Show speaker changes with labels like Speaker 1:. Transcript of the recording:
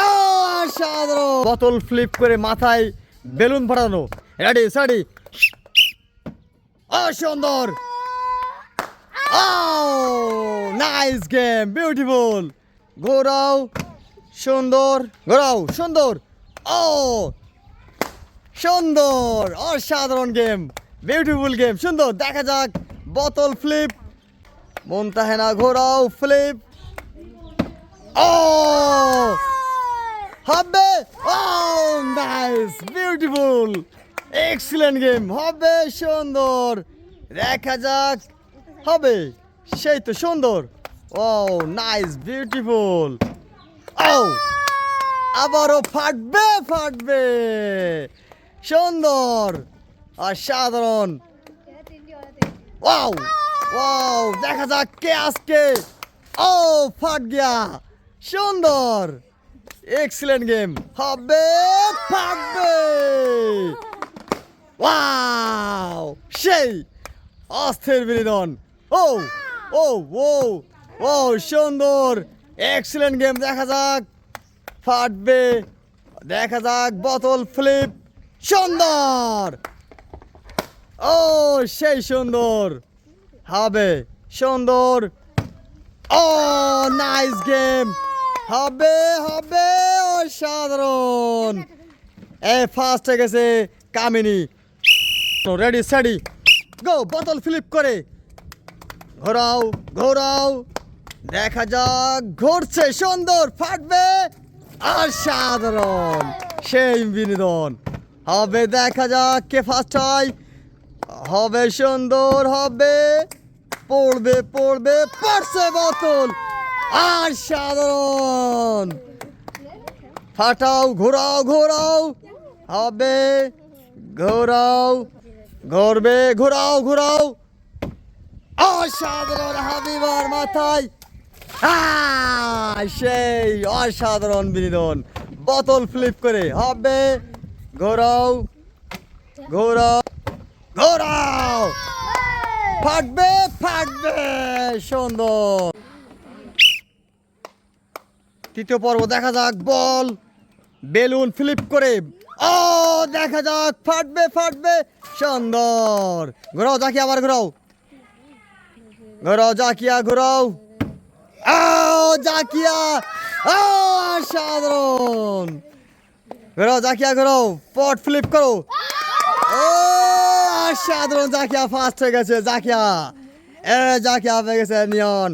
Speaker 1: অসাধারণ বোতল ফ্লিপ করে মাথায় বেলুন ফাটানো রেডি সাডি অসুন্দর নাইস গেম বিউটিফুল ঘোরাও, সুন্দর। ঘোরাও, সুন্দর। ও সুন্দর। অসাধারণ গেম বিউটিফুল গেম সুন্দর। দেখা যাক। বোতল ফ্লিপ মন্তাহেনা ঘোরাও ফ্লিপ। ও! হবে। ও নাইস বিউটিফুল এক্সিলেন্ট গেম হবে সুন্দর। দেখা যাক। হবে। সেই তো সুন্দর। ও নাইস বিউটিফুল ও আবারও ফাটবে ফাটবে। সুন্দর। অসাধারণ। ওয়াও। ওয়াও দেখা যাক কে আজকে। ও, ফাট গিয়া। সুন্দর। এক্সিলেন্ট গেম হবে, ফাটবে। ওয়াও সেই অস্থির বিনোদন। ও ও ও ও, সুন্দর। এক্সিলেন্ট গেম দেখা যাক। ফাটবে। দেখা যাক বোতল ফ্লিপ সুন্দর। ও, সেই সুন্দর। হবে সুন্দর। ও নাইস গেম হবে হবে, অসাধারণ। এ ফার্স্ট হয়ে গেছে কামিনী। রেডি স্যাডি গো বোতল ফ্লিপ করে। ঘোরাও ঘোরাও। দেখা যাক, ঘুরছে, সুন্দর, ফাটবে। অসাধারণ। সেই বিনোদন। হবে, দেখা যাক কে ফার্স্ট হয়। হবে সুন্দর, হবে পড়বে পড়বে পড়ছে বোতল। আর সাধারণ। ফাটাও, ঘোরাও ঘোরাও। হবে, ঘোরাও ঘুরবে ঘোরাও ঘোরাও। অসাধারণ হাবিবার মাথায়। সেই অসাধারণ বিনোদন। বোতল ফ্লিপ করে। হবে, ঘোরাও ঘোরাও ঘোরাও। ফাটবে ফাটবে সুন্দর তৃতীয় পর্ব, দেখা যাক, বল, বেলুন ফ্লিপ করে। ও, দেখা যাক, ফাটবে ফাটবে সুন্দর ঘোরাও জাকিয়া আবার ঘোরাও। ঘোরাও, জাকিয়া, ঘোরাও। ও, জাকিয়া, ও, অসাধারণ। ঘোরাও, জাকিয়া, ঘোরাও। পট ফ্লিপ করো। ও অসাধারণ জাকিয়া ফার্স্ট হয়ে গেছে জাকিয়া। এ জাকিয়া হয়ে গেছে নিয়ন।